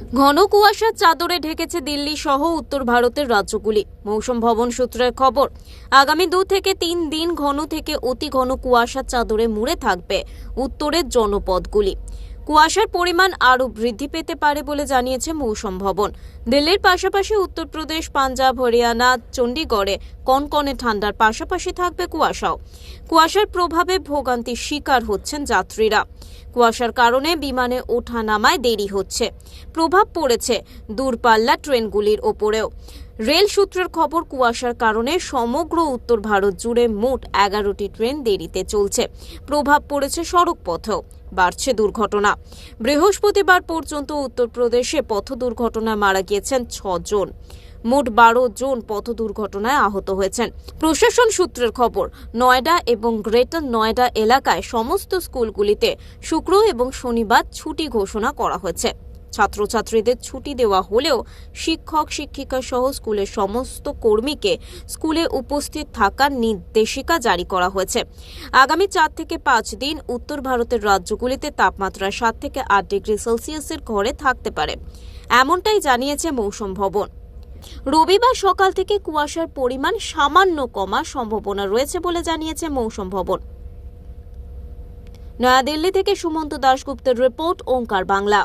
ঘন কুয়াশার চাদরে ঢেকেছে দিল্লি সহ উত্তর ভারতের রাজ্যগুলি। মৌসুম ভবন সূত্রের খবর, আগামী দু থেকে তিন দিন ঘন থেকে অতি ঘন কুয়াশার চাদরে মুড়ে থাকবে উত্তরের জনপদগুলি। কুয়াশার পরিমাণ আরও বৃদ্ধি পেতে পারে বলে জানিয়েছে মৌসুম ভবন। দিল্লির পাশাপাশি উত্তরপ্রদেশ পাঞ্জাব, হরিয়ানা, চণ্ডীগড়ে কনকনে ঠান্ডার পাশাপাশি থাকবে কুয়াশাও। কুয়াশার প্রভাবে ভোগান্তির শিকার হচ্ছেন যাত্রীরা। কুয়াশার কারণে বিমানে ওঠা নামায় দেরি হচ্ছে। প্রভাব পড়েছে দূরপাল্লা ট্রেনগুলির ওপরেও। রেল সূত্রের খবর, কুয়াশার কারণে সমগ্র উত্তর ভারত জুড়ে মোট এগারোটি ট্রেন দেরিতে চলছে। প্রভাব পড়েছে সড়ক পথেও বাড়ছে দুর্ঘটনা। বৃহস্পতিবার পর্যন্ত উত্তরপ্রদেশে পথ দুর্ঘটনায় মারা গিয়েছেন ছজন। মোট বারো জন পথ দুর্ঘটনায় আহত হয়েছেন। প্রশাসন সূত্রের খবর, নয়ডা এবং গ্রেটার নয়ডা এলাকায় সমস্ত স্কুলগুলিতে শুক্র এবং শনিবার ছুটি ঘোষণা করা হয়েছে। ছাত্রছাত্রীদের ছুটি দেওয়া হলেও শিক্ষক, শিক্ষিকা সহ স্কুলের সমস্ত কর্মীকে স্কুলে উপস্থিত থাকার নির্দেশিকা জারি করা হয়েছে। আগামী চার থেকে পাঁচ দিন উত্তর ভারতের রাজ্যগুলিতে তাপমাত্রা সাত থেকে আট ডিগ্রি সেলসিয়াসের ঘরে থাকতে পারে। এমনটাই জানিয়েছে মৌসুম ভবন। রবিবার সকাল থেকে কুয়াশার পরিমাণ সামান্য কমার সম্ভাবনা রয়েছে বলে জানিয়েছে মৌসুম ভবন। নয়াদিল্লি থেকে সুমন্ত দাশগুপ্তের রিপোর্ট, ওঙ্কার বাংলা।